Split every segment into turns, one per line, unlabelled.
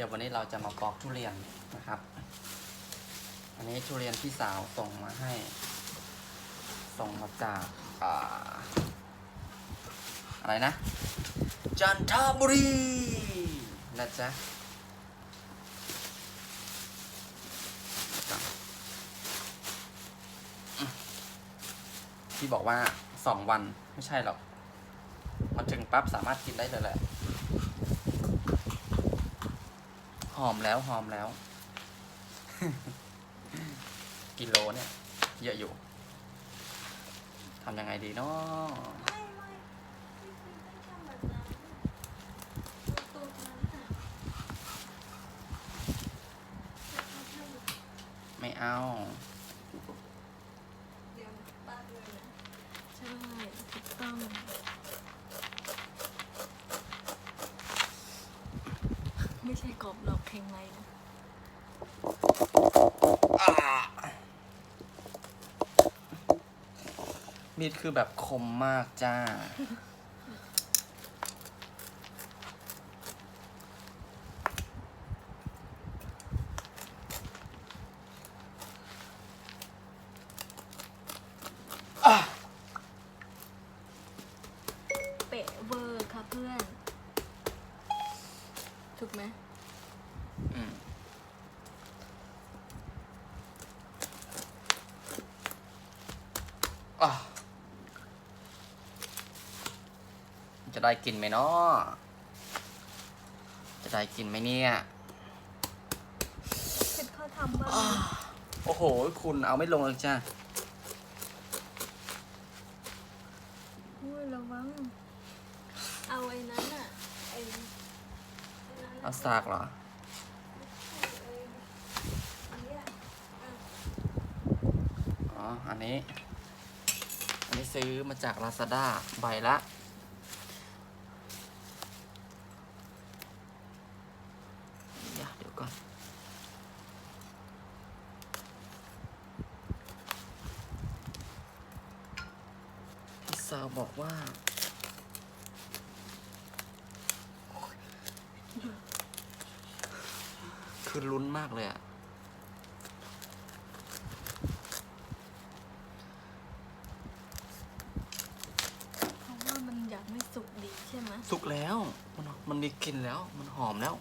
ดี๋ยววันนี้เราจะมาปอกทุเรียนนะครับ อันนี้ทุเรียนพี่สาวส่งมาให้ ส่งมาจากอ่าอะไรนะ จันทบุรีนะจ๊ะที่บอกว่าสองวันไม่ใช่หรอกมาถึงปั๊บสามารถกินได้เลยแหละ หอมแล้วหอมแล้ว กิโลเนี่ย เยอะอยู่ทำยังไงดีเนาะ
ไม่เอาฟิล์มไม่ทำแบบนั้นตูดมันอะจะทำให้
ไม่เอา
เดี๋ยวป้าเลยนะใช่ถูกต้อง ไม่ใช่กรอบหรอกแข็งไรนะ
มีดคือแบบคมมากจ้า
เป๊ะเวอร์ค่ะเพื่อน ถูกไหม
อืมอะจะได้กินไหมเนาะจะได้กินไหมเนี่ย
เพชรเขาทำบ้าง
โอ้โห คุณเอาไม่ลงเลยจ้า
อุ้ยระวัง เอาไอ้นั้นอะ ไอ้ไอ้นั้น
เอาซากเหรอ
อันนี้อั
นนี้ อันนี้ซื้อมาจาก Lazada ใบละเดี๋ยวก่อน พี่สาวบอกว่า คือลุ้นมากเลยอะ
เพราะว่ามันอยากไม่สุกดีใช่ไหม
สุกแล้ว มันมันมีกลิ่นแล้ว มันหอมแล้ว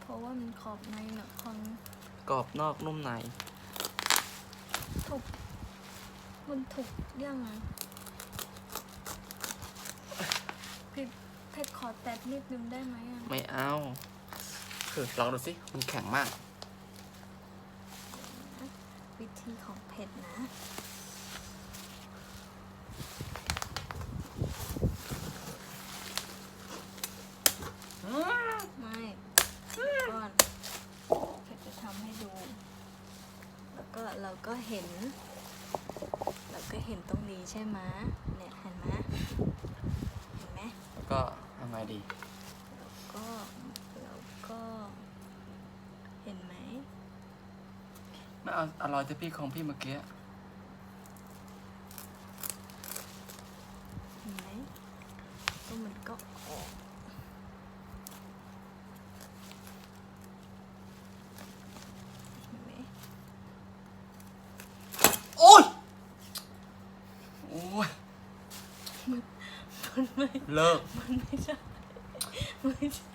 เพราะว่ามันขอบในหนักคอน
กรอบนอกนุ่มใน
ถูก มันถูกยังไงพี่เพชรขอแตะนิดนึงได้ไหมอะ
ไม่เอา คือลองดูสิมันแข็งมาก
วิธีของเพชรนะ ไม่เดี๋ยวก่อนเพชรจะทำให้ดู แล้วก็เราก็เห็น เราก็เห็นตรงนี้ใช่ไหมเนี่ยเห็นไหมเห็นไหม
แล้วก็ทำไงดี
ก็เราก็เห็นไหม
ไม่เอาอร่อยแต่พี่ของพี่เมื่อกี้
เห็นไหมก็มันก็ออกเห็นไหม
โอ้ยโอ้ย
มันไม่
เลิก
มันไม่ใช่ไม่ใช่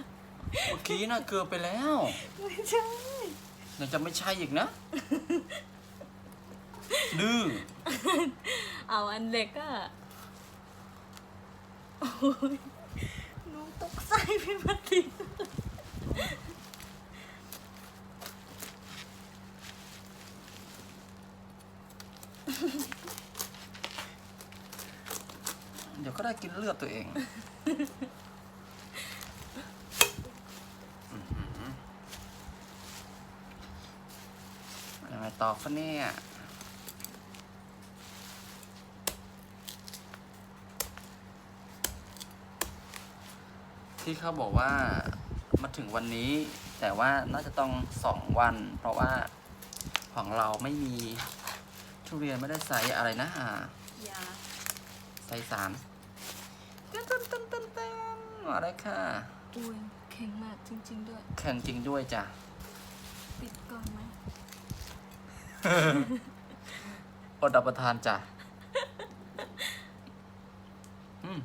เมื่อกี้น่ะเกือบไปแล้ว
ไม่ใช่
เดี๋ยวจะไม่ใช่อีกนะ ดื้อ
เอาอันเล็กอะโอ้ยหนูตกใจพี่มาติ
เดี๋ยวก็ได้กินเลือดตัวเองอื้อหือยังไง ต่อคะเนี่ยที่เขาบอกว่ามาถึงวันนี้ แต่ว่าน่าจะต้องสองวัน เพราะว่าของเราไม่มีทุเรียนไม่ได้ไซส์อะไรนะอ่า
ยา
ไซส์สามเต้นเต้นเต้นเต้นเต้นอะไรค่ะ
อุ้ยเคข็งมากจริง ๆ ด้วย
แข็งจริงด้วยจ้ะ
ปิดกล้องไหม
อดรับประทานจ้ะอืม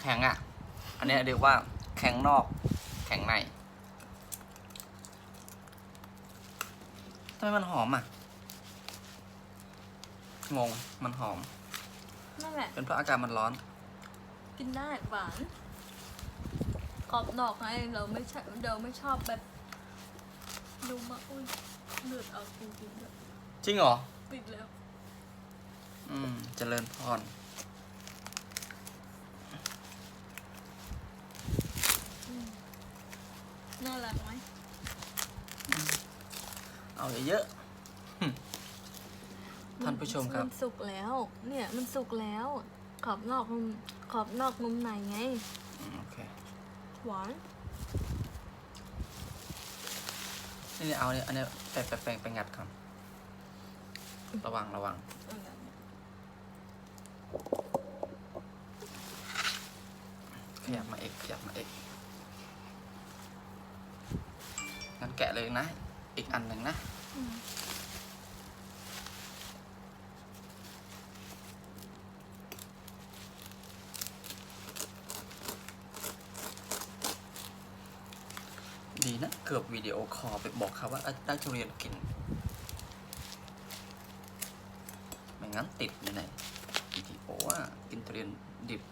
แข็งอะ อันเนี้ยเรียกว่า แข็งนอก แข็งในทำไมมันหอมอะ งง มันหอม
นั่นแหละ
เป็นเพราะอากาศมันร้อน
กินได้หวาน กรอบนอกไงเราไม่ใช่เราไม่ชอบแบบดูมาอุ้ยเลือดออกจริงๆด้วย
จริงเหรอ
ปิดแล้ว
อืมเจริญพร
น่ารักไหม
เอาเยอะๆหึท่านผู้ชมครับ
มันสุกแล้ว เนี่ยมันสุกแล้ว ขอบนอกนุ่มขอบนอกนุ่มในไง
อืมโอเค
หวาน
นี่เอาเนี่ยอันเนี้ยไปไปไปไปงัดก่อนระวังระวังขยับมาเอกขยับมาเอกงั้นแกะเลยนะ อีกอันหนึ่งนะ
อืม
ดีนะ เกือบวิดีโอคอลไปบอกเขาว่าได้ทุเรียนกิน ไม่งั้นติดอยู่ในวิดีโอว่ากินทุเรียนดิบ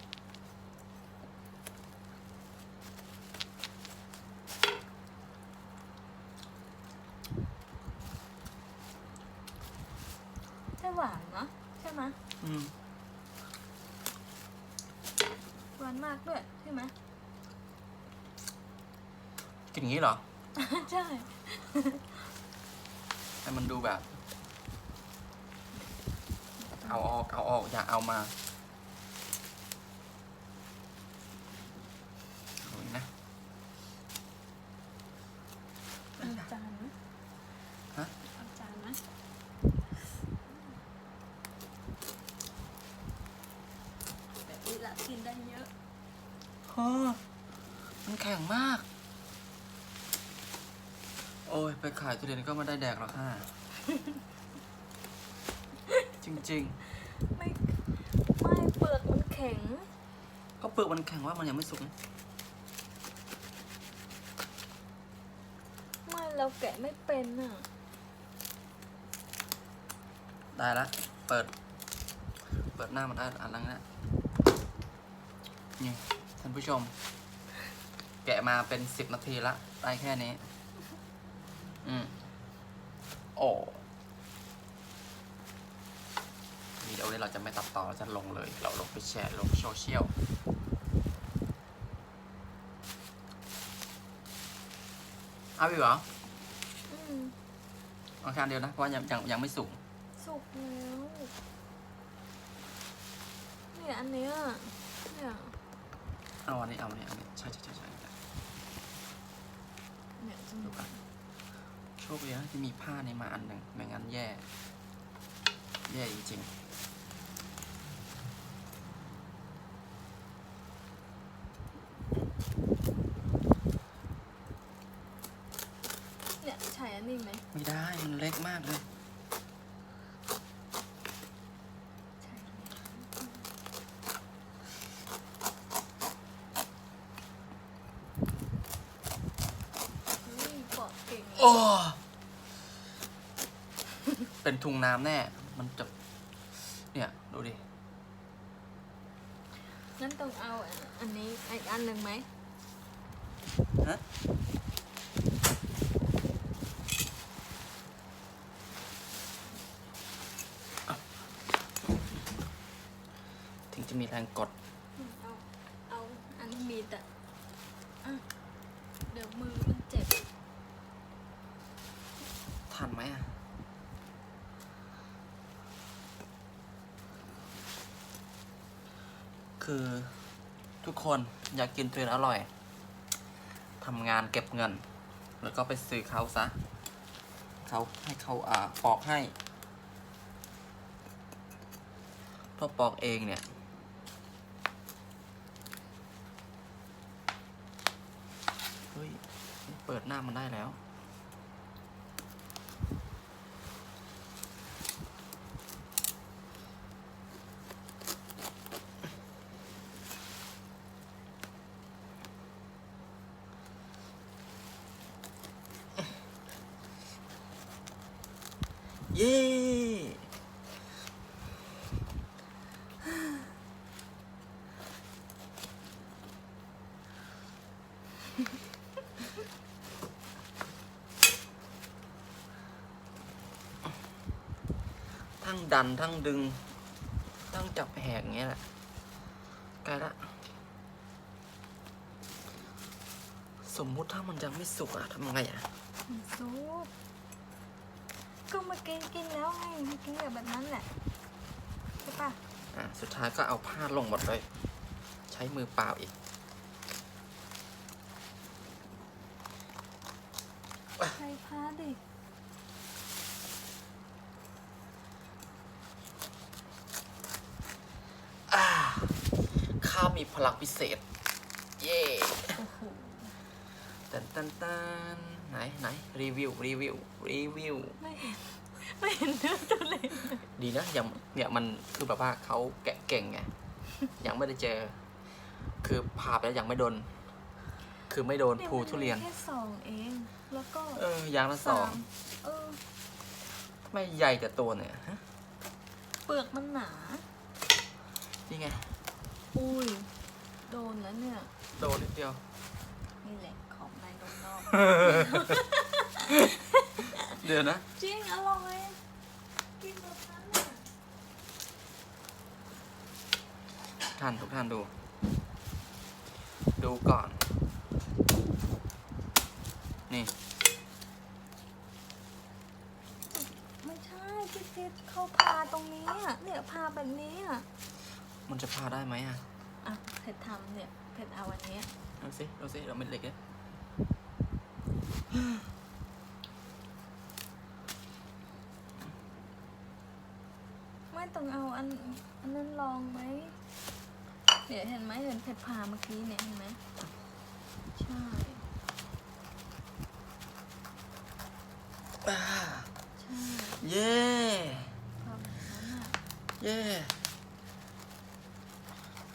ใช่หวานเนอะใช่ไหมย
อืม
หวานมากด้วยใช่ไหมย
กินอย่างนี้เหรอ
ใช่
ให้มันดูแบบ เอาออกเอาออกอย่าเอามาเอาอีกนะ
เอาจานไหม
ฮะ
เอาจานไหมแบบนี้ละกินได้เยอะ
ฮะมันแข็งมากโอ้ย ไปขายทุเรียนก็ไม่ได้แดกหรอกค่ะจริง
ไม่ไม่เปลือกมันแข็ง
ๆ ก็เปลือกมันแข็งว่ามันยังไม่สุกนะ
ไม่เราแกะไม่เป็นอะ
ได้ละ เปิด เปิดหน้ามันได้อันลังนะนี่ท่านผู้ชม แกะมาเป็นสิบนาทีละ ได้แค่นี้ อืมโอ้วิดีโอนี้เราจะไม่ตัดต่อเราจะลงเลย เราลงไปแชร์ลงโซเชียลเอาอีกเหรอ
อืม
เอาแค่อันเดียวนะ เพราะว่ายังยังยังไม่สุก
สุกแล้วเนี่ยอันเนี้ยเนี่ย
เอาอันนี้เอาอันนี้เอาอันนี้ใช่ใช่ใช่ใช่
เนี่ยจะ
ดู
มี
กัน โชคดีนะที่มีผ้าในมาอันหนึ่งไม่งั้นแย่ แย่จริง
นี่ยใช่อันนี้ไหม
ๆ ไม่ได้ มันเล็กมากเลย
ใช่นี่ปอกเก่ง
โอ้เป็นทุงน้ำแน่ มันจะ เนี่ย ดูดิ
งั้นต้องเอาอันนี้อีกอันหนึ่งไหม
ฮะถึงจะมีแรงกด
เอา เอา อันนี้มีแต่อะเดี๋ยวมือมันเจ็บ
ทันไหมอะคือทุกคนอยากกินทุเรียนอร่อยทำงานเก็บเงิน แล้วก็ไปซื้อเขาซะเขาให้เขาอ่าปอกให้เพราะปอกเองเนี่ย เฮ้ย เปิดหน้ามันได้แล้ว เย้ ทั้งดันทั้งดึง ทั้งจับแหกอย่างเงี้ยแหละใกล้ละ สมมุติถ้ามันยังไม่สุกอะทำไงอะ
ซุปก็เมื่อกี้กินแล้วไงเมื่อกี้แบบนั้นแหละใช่ปะ
อะ สุดท้ายก็เอาผ้าลงหมดเลย ใช้มือเปล่าอีก
ใช้ผ้าดิ
อ่าข้าวมีพลังพิเศษ เย่
โอ้โห
ตันตันตันไหนไหนรีวิวรีวิวรีวิว
ไม่เห็น ไม่เห็นเนื้อตัวเลย
ดีนะยังเนี่ยมันคือแบบว่าเขาแกะเก่งไง ยังไม่ได้เจอ คือผ่าไปแล้วยังไม่โดน คือไม่โดนภูทุเรียน
แค่สองเอง แล้วก็
เออยางละสองา
มเออ
ไม่ใหญ่แต่ตัวเนี่ยฮะ
เปลือกมันหนา
นี่ไง
อุ้ย โดนแล้วเนี่ย
โดนนิดเดียว
นี่แหละของในนมนอก
เดี๋ยวนะ
จริง อร่อย กินแบบนั้นน่ะ
ท่านทุกท่านดู ดูก่อน นี่
ไม่ใช่พี่เพชรเขาพาตรงนี้อะเนี่ยพาแบบนี้อะ
มันจะพาได้ไหมอะ
อะเพชรทำเนี่ยเพชรเอาอันเนี้ย
ดูสิดูสิเราไม่เหล็กเนี่ย
ไม่ต้องเอาอันอันนั้นลองไหมเดี๋ยวเห็นไหมเห็นเพชรพาเมื่อกี้เนี่ยเห็นไหมใช่
อ่า
ใช่
เย่
พาแบบนั้นอะ
เย่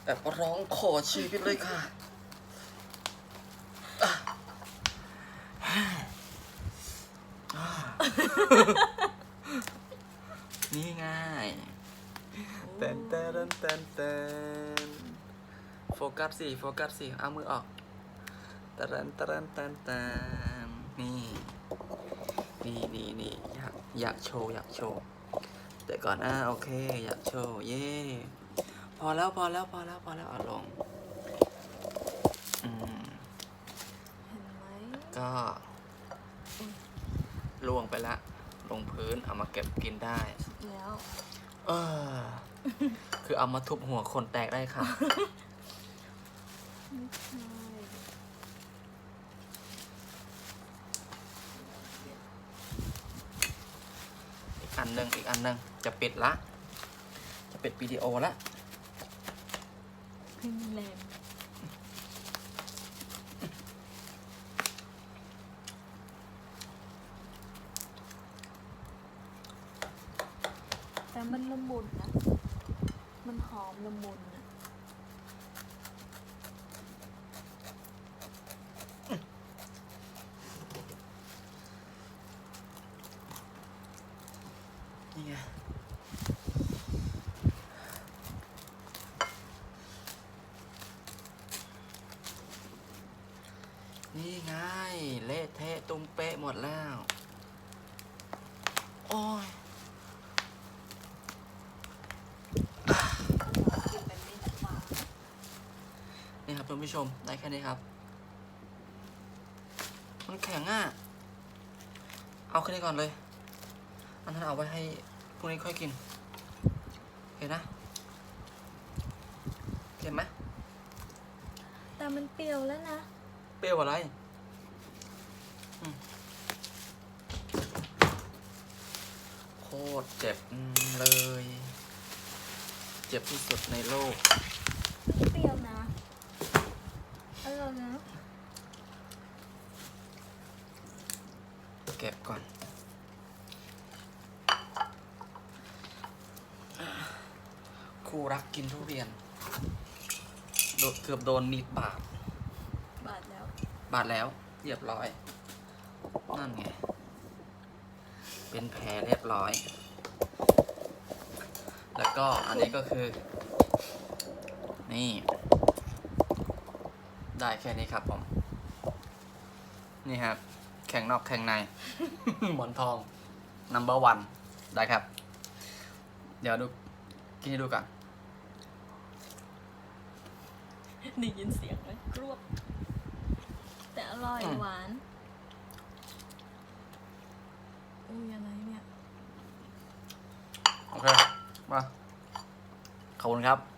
แบบร้องขอชีวิตเลยค่ะอะอ่านี่ง่ายเต้นเต้นเต้นเต้นโฟกัสสิโฟกัสสิเอามือออกเต้นเต้นเต้นเต้นนี่ นี่นี่นี่อยาก อยากโชว์อยากโชว์ แต่ก่อนอะโอเค อยากโชว์ เย่พอแล้วพอแล้วพอแล้วพอแล้วเอาลงอืม
เห็นไหม
ก็ล่วงไปละ ลงพื้นเอามาเก็บกินได้
แล้ว
เออ คือเอามาทุบหัวคนแตกได้ค่ะ
ไม่ใช่
อันหนึ่งอีกอันหนึ่งจะปิดละ จะปิดวิดีโอละ
ให้มันแรงแต่มันละมุนนะ มันหอมละมุนนะ
นี่ไง นี่ไง เละเทะตุ้มเป๊ะหมดแล้ว โอ้ย
กินแบบนี้ดีกว่า
นี่ ครับท่านผู้ชมได้แค่นี้ครับ มันแข็งอะ เอาแค่นี้ก่อนเลย อันนั้นเอาไว้ให้พรุ่งนี้ค่อยกินโอเคนะ เห็นไหม
แต่มันเปรี้ยวแล้วนะ
เปรี้ยวอะไรอืมโคตรเจ็บเลย เจ็บที่สุดในโลก
เปรี้ยวนะอร่อยนะ
เก็บก่อน คู่รั กกินทุเรียนโดนเกือบโดนมีดบาด
บาดแล้ว
บาดแล้ว เรียบร้อย นั่นไง เป็นแผลเรียบร้อย แล้วก็อันนี้ก็คือ นี่ ได้แค่นี้ครับผม นี่ครับ แข่งนอกแข่งใน หมอนทอง number one ได้ครับ เดี๋ยวดูกินให้ดูก่อน
ได้ยินเสียงไหมกรวบ แต่อร่อยหวานอุ้ยอะไรเนี่ย
โอเค มา ขอบคุณครับ